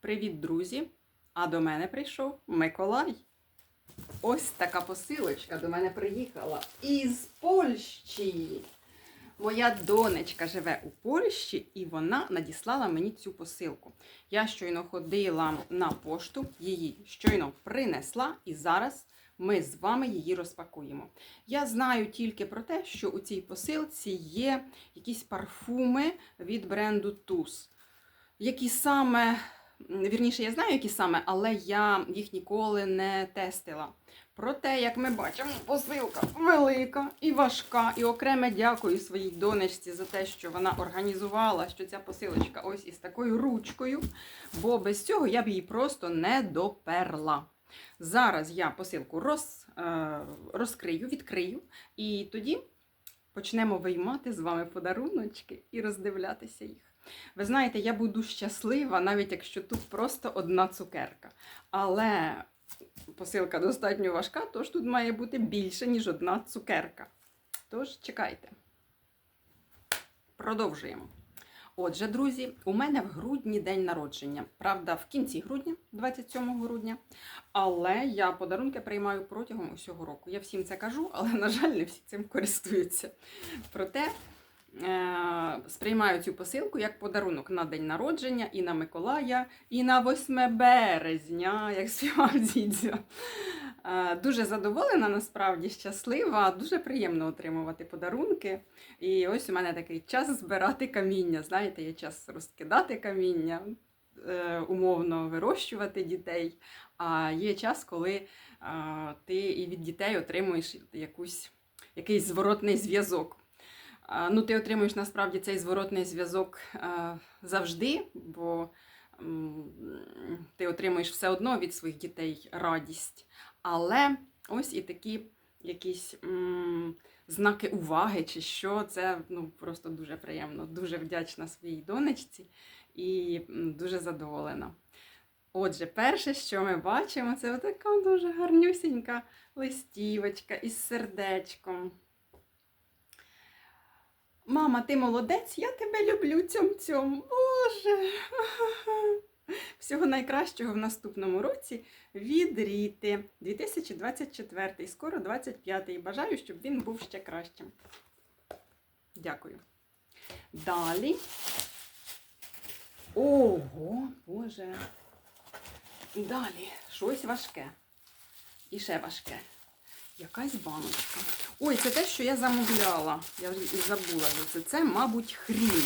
Привіт, друзі! А до мене прийшов Миколай. Ось така посилочка до мене приїхала із Польщі. Моя донечка живе у Польщі і вона надіслала мені цю посилку. Я щойно ходила на пошту, її щойно принесла, і зараз ми з вами її розпакуємо. Я знаю тільки про те, що у цій посилці є якісь парфуми від бренду TUS. Які саме, вірніше, я знаю, які саме, але я їх ніколи не тестила. Проте, як ми бачимо, посилка велика і важка. І окреме дякую своїй донечці за те, що вона організувала, що ця посилочка ось із такою ручкою, бо без цього я б її просто не доперла. Зараз я посилку роз, е, розкрию, відкрию, і тоді почнемо виймати з вами подаруночки і роздивлятися їх. Ви знаєте, я буду щаслива, навіть якщо тут просто одна цукерка. Але посилка достатньо важка, тож тут має бути більше, ніж одна цукерка. Тож чекайте. Продовжуємо. Отже, друзі, у мене в грудні день народження. Правда, в кінці грудня, 27 грудня. Але я подарунки приймаю протягом усього року. Я всім це кажу, але, на жаль, не всі цим користуються. Проте сприймаю цю посилку як подарунок на день народження і на Миколая, і на 8 березня, як співав дідзьо. Е, Дуже задоволена, насправді щаслива, дуже приємно отримувати подарунки. І ось у мене такий час збирати каміння. Знаєте, є час розкидати каміння, е, умовно вирощувати дітей. А є час, коли е, ти і від дітей отримуєш якусь, якийсь зворотний зв'язок. Ну, ти отримуєш насправді цей зворотний зв'язок завжди, бо ти отримуєш все одно від своїх дітей радість. Але ось і такі якісь знаки уваги, чи що, це ну, просто дуже приємно. Дуже вдячна своїй донечці і дуже задоволена. Отже, перше, що ми бачимо, це така дуже гарнюсінька листівочка із сердечком. Мама, ти молодець, я тебе люблю цьом цьом. Боже. Всього найкращого в наступному році від Ріти 2024, скоро 25-й. Бажаю, щоб він був ще кращим. Дякую. Далі. Ого, Боже. Далі. Щось важке. І ще важке. Якась баночка. Ой, це те, що я замовляла. Я вже і забула за це. Це, мабуть, хрін.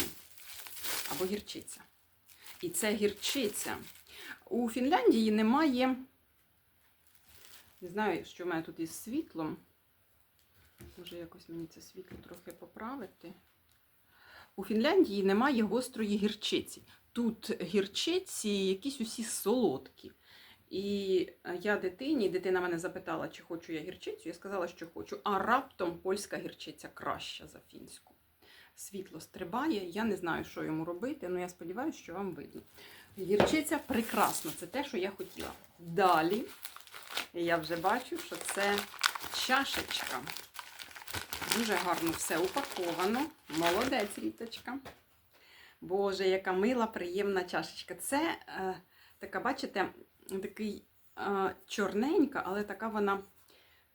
Або гірчиця. І це гірчиця. У Фінляндії немає. Не знаю, що в мене тут із світлом. Може, якось мені це світло трохи поправити. У Фінляндії немає гострої гірчиці. Тут гірчиці якісь усі солодкі. І я дитині, дитина мене запитала, чи хочу я гірчицю. Я сказала, що хочу. А раптом польська гірчиця краща за фінську. Світло стрибає, я не знаю, що йому робити, але я сподіваюся, що вам видно. Гірчиця прекрасна, це те, що я хотіла. Далі я вже бачу, що це чашечка. Дуже гарно все упаковано. Молодець, ріточка. Боже, яка мила, приємна чашечка. Це е, така, бачите, такий е, чорненька, але така вона,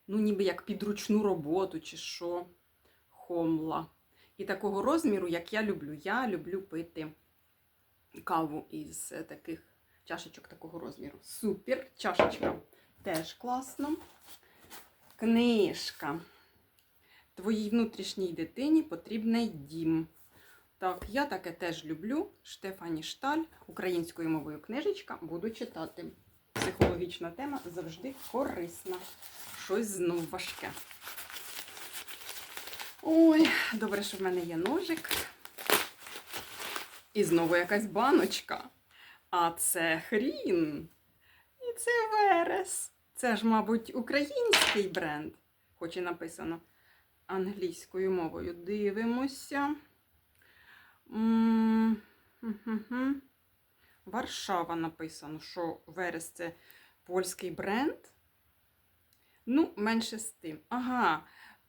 ну, ніби як підручну роботу, чи що, хомла. І такого розміру, як я люблю. Я люблю пити каву із е, таких чашечок такого розміру. Супер! Чашечка теж класно. Книжка. Твоїй внутрішній дитині потрібний дім. Так, я таке теж люблю. Штефані Шталь, українською мовою книжечка, буду читати. Психологічна тема завжди корисна. Щось знов важке. Ой, добре, що в мене є ножик. І знову якась баночка. А це хрін. І це верес. Це ж, мабуть, український бренд, хоч і написано англійською мовою. Дивимося. Варшава написано, що верес це польський бренд. Ну, менше з тим. Ага,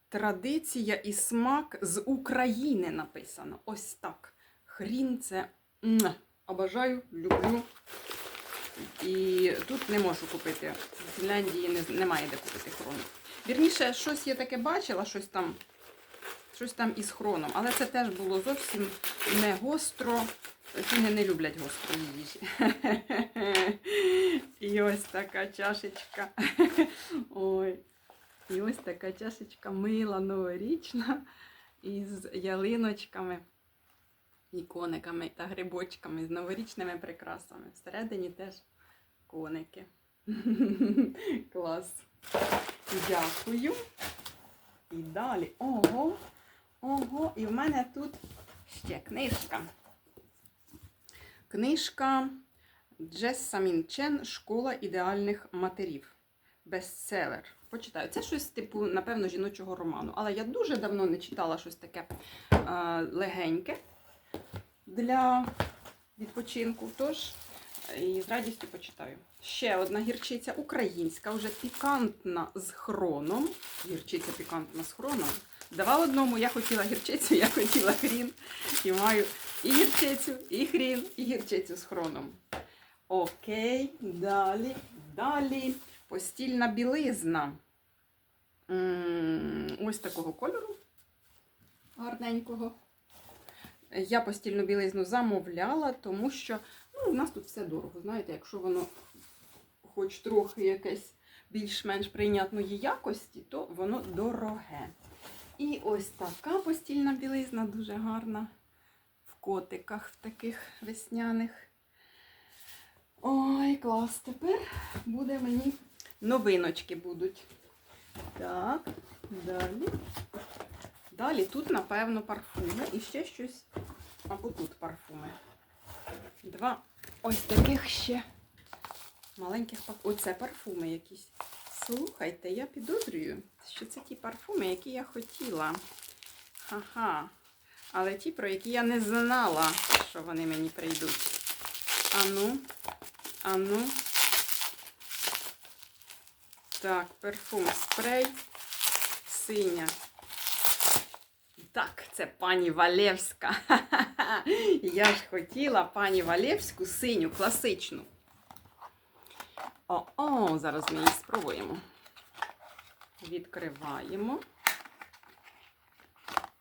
традиція і смак з України написано. Ось так. Хрін це м, обожаю, люблю. тут не можу купити. В Фінляндії немає де купити хрону. Вірніше, щось я таке бачила, щось там, щось там із хроном, але це теж було зовсім не гостро. Фіни не люблять гострої їжі. І ось така чашечка. Ой. І ось така чашечка мила новорічна із ялиночками, і кониками та грибочками з новорічними прикрасами. Всередині теж коники. Клас. Дякую. І далі. Ого. Ого, і в мене тут ще книжка. Книжка Джессамін Чен Школа ідеальних матерів. Бестселер. Почитаю. Це щось типу, напевно, жіночого роману. Але я дуже давно не читала щось таке е, легеньке для відпочинку. Тож і з радістю почитаю. Ще одна гірчиця українська, вже пікантна з хроном. Гірчиця пікантна з хроном. Два в одному я хотіла гірчицю, я хотіла хрін. І маю і гірчицю, і хрін, і гірчицю з хроном. Окей, далі, далі. Постільна білизна. М, Ось такого кольору. Гарненького. Я постільну білизну замовляла, тому що ну, у нас тут все дорого. Знаєте, якщо воно хоч трохи якесь більш-менш прийнятної якості, то воно дороге. І ось така постільна білизна дуже гарна. В котиках в таких весняних. Ой, клас. Тепер буде мені новиночки будуть. Так, далі. Далі тут, напевно, парфуми і ще щось. Або тут парфуми. Два ось таких ще маленьких парфумів. Оце парфуми якісь. Слухайте, я підозрюю, що це ті парфуми, які я хотіла. Ха-ха. Але ті, про які я не знала, що вони мені прийдуть. Ану, ану. Так, парфум спрей. Синя. Так, це пані Валевська. Я ж хотіла пані Валевську синю, класичну. О-о, зараз ми її спробуємо. Відкриваємо.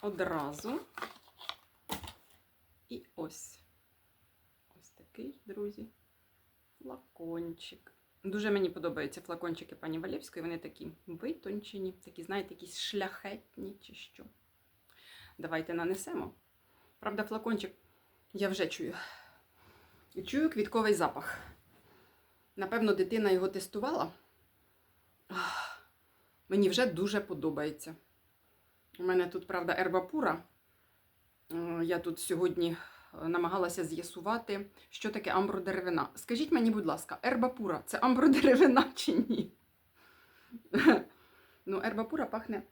Одразу. І ось. Ось такий, друзі, флакончик. Дуже мені подобаються флакончики пані Валєвської. Вони такі витончені, такі, знаєте, якісь шляхетні чи що. Давайте нанесемо. Правда, флакончик я вже чую. Чую квітковий запах. Напевно, дитина його тестувала. Ах, Мені вже дуже подобається. У мене тут, правда, ербапура. Е, Я тут сьогодні е, намагалася з'ясувати, що таке амбродеревина. Скажіть мені, будь ласка, ербапура це амбродеревина чи ні? Ну, ербапура пахне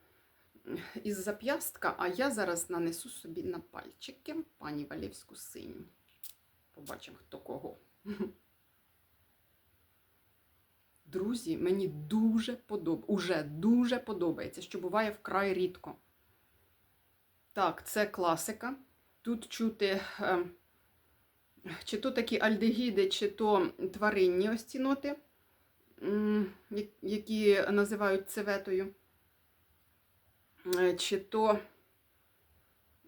із зап'ястка, а я зараз нанесу собі на пальчики пані Валівську синю. Побачимо, хто кого. Друзі, мені дуже подобається, уже дуже подобається, що буває вкрай рідко. Так, це класика. Тут чути, е, чи то такі альдегіди, чи то тваринні ось ці ноти, які називають цеветою, Е, чи то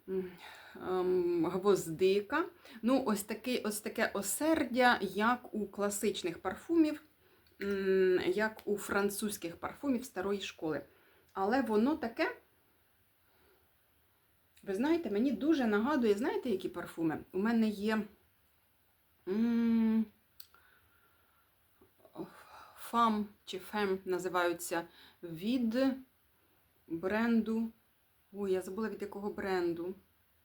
ем, гвоздика. Ну, ось, такий, ось таке осердя, як у класичних парфумів, як у французьких парфумів старої школи. Але воно таке. Ви знаєте, мені дуже нагадує, знаєте, які парфуми? У мене є фам чи фем називаються від бренду. Ой, я забула від якого бренду.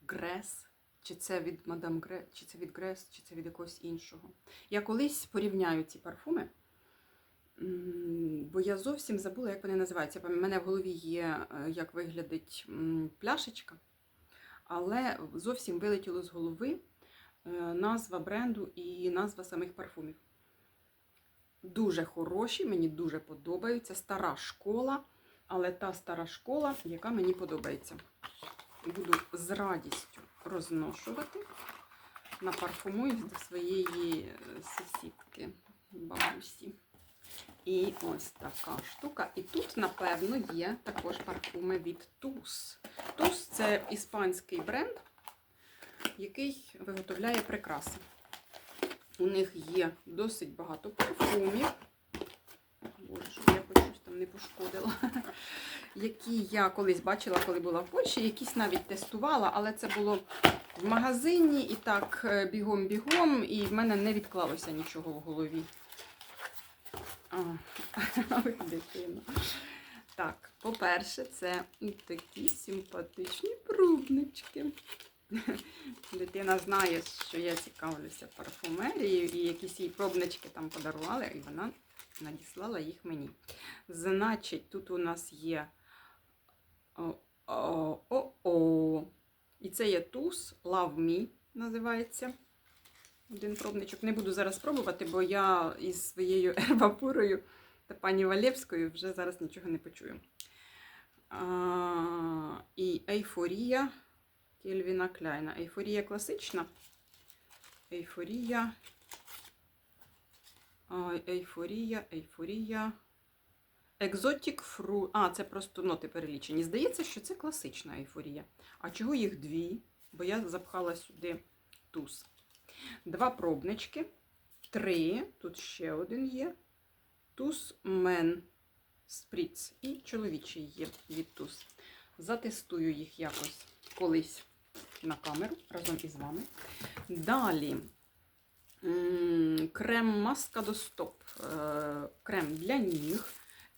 Грес. Чи це від Мадам Грес, чи це від Грес, чи це від якогось іншого. Я колись порівняю ці парфуми, бо я зовсім забула, як вони називаються. У мене в голові є, е, як виглядить пляшечка, але зовсім вилетіло з голови е, назва бренду і назва самих парфумів. Дуже хороші, мені дуже подобаються. Стара школа, але та стара школа, яка мені подобається. Буду з радістю розношувати, на напарфумую до своєї е, сусідки бабусі. І ось така штука. І тут, напевно, є також парфуми від Тус. Тус це іспанський бренд, який виготовляє прикраси. У них є досить багато парфумів. Боже, що я щось там не пошкодила. Які я колись бачила, коли була в Польщі, якісь навіть тестувала, але це було в магазині і так е, бігом-бігом, і в мене не відклалося нічого в голові. Дитина. Так, по-перше, це такі симпатичні пробнички. Дитина знає, що я цікавлюся парфумерією, і якісь їй пробнички там подарували, і вона надіслала їх мені. Значить, тут у нас є о-о-о. І це є туз Love Me називається. Один пробничок. Не буду зараз пробувати, бо я із своєю ервапурою та пані Валєвською вже зараз нічого не почую. А, і ейфорія Кельвіна Кляйна. Ейфорія класична. Ейфорія. Ейфорія, ейфорія. Екзотік фру. А, це просто ноти перелічені. Здається, що це класична ейфорія. А чого їх дві? Бо я запхала сюди туз. Два пробнички. Три. Тут ще один є. Туз мен спріц. І чоловічий є від туз. Затестую їх якось колись на камеру разом із вами. Далі. Крем маска до стоп. Е, Крем для ніг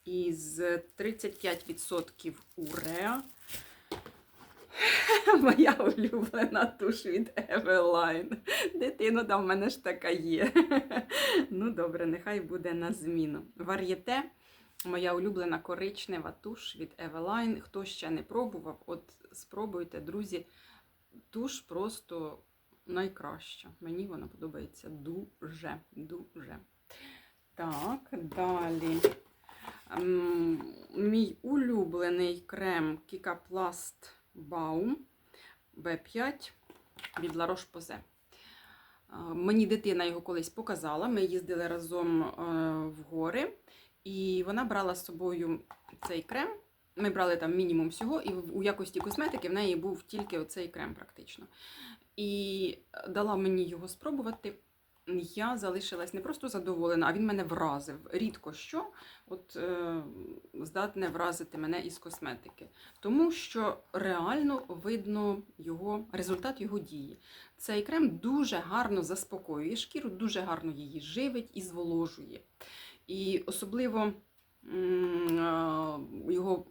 із 35% уреа. Моя улюблена туш від Eveline. Дитино, там в мене ж така є. Ну, добре, нехай буде на зміну. Вар'єте. Моя улюблена коричнева туш від Eveline. Хто ще не пробував, от спробуйте, друзі. Туш просто найкраща. Мені вона подобається дуже, дуже. Так, далі. Мій улюблений крем Kikaplast Baum B5 від La Roche-Posay. Мені дитина його колись показала. Ми їздили разом е, в гори, і вона брала з собою цей крем. Ми брали там мінімум всього, і у якості косметики в неї був тільки оцей крем практично. І дала мені його спробувати. Я залишилась не просто задоволена, а він мене вразив. Рідко що от, е, здатне вразити мене із косметики. Тому що реально видно його, результат його дії. Цей крем дуже гарно заспокоює шкіру, дуже гарно її живить і зволожує. І особливо а, його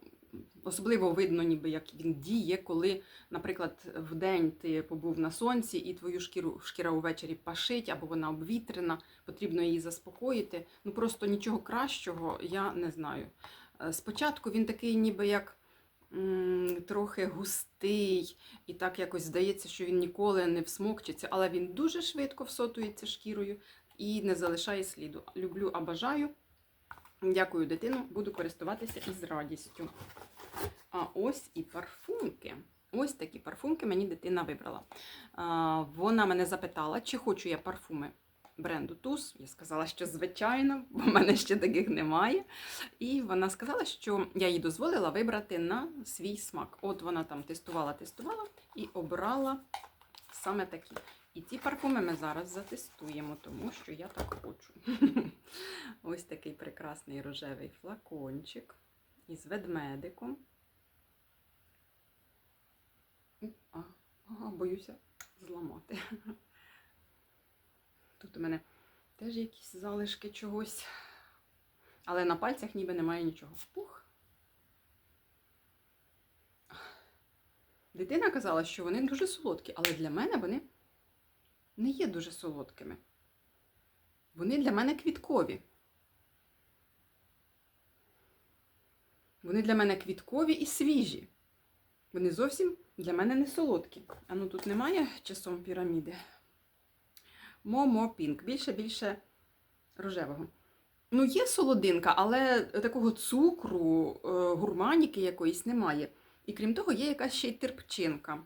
особливо видно, ніби як він діє, коли, наприклад, в день ти побув на сонці і твою шкіру шкіра увечері пашить або вона обвітрена, потрібно її заспокоїти. Ну просто нічого кращого я не знаю. Е, Спочатку він такий, ніби як трохи густий, і так якось здається, що він ніколи не всмокчиться, але він дуже швидко всотується шкірою і не залишає сліду. Люблю, а бажаю. Дякую, дитину, буду користуватися із радістю. А ось і парфумки. Ось такі парфумки мені дитина вибрала. Вона мене запитала, чи хочу я парфуми бренду Тус. Я сказала, що звичайно, бо в мене ще таких немає. І вона сказала, що я їй дозволила вибрати на свій смак. От вона там тестувала, тестувала і обрала саме такі. І ці парфуми ми зараз затестуємо, тому що я так хочу. Ось такий прекрасний рожевий флакончик із ведмедиком. А, ага, боюся зламати. Тут у мене теж якісь залишки чогось. Але на пальцях ніби немає нічого. Пух. Дитина казала, що вони дуже солодкі, але для мене вони не є дуже солодкими. Вони для мене квіткові. Вони для мене квіткові і свіжі. Вони зовсім для мене не солодкі. А ну тут немає часом піраміди. Момо Пінк. Більше-більше рожевого. Ну, є солодинка, але такого цукру, е, гурманіки якоїсь немає. І крім того, є якась ще й терпчинка.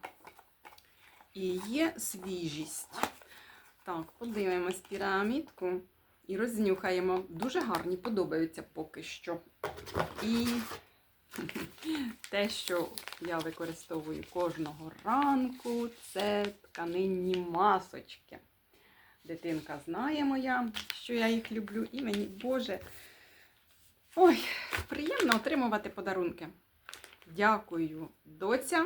І є свіжість. Так, подивимось пірамідку. і рознюхаємо. Дуже гарні, подобаються поки що. І те, що я використовую кожного ранку, це тканинні масочки. Дитинка знає моя, що я їх люблю, і мені, Боже, ой, приємно отримувати подарунки. Дякую, доця,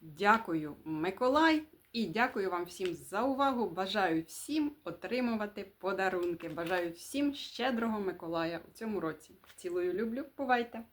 дякую, Миколай, і дякую вам всім за увагу. Бажаю всім отримувати подарунки. Бажаю всім щедрого Миколая у цьому році. Цілую, люблю, бувайте!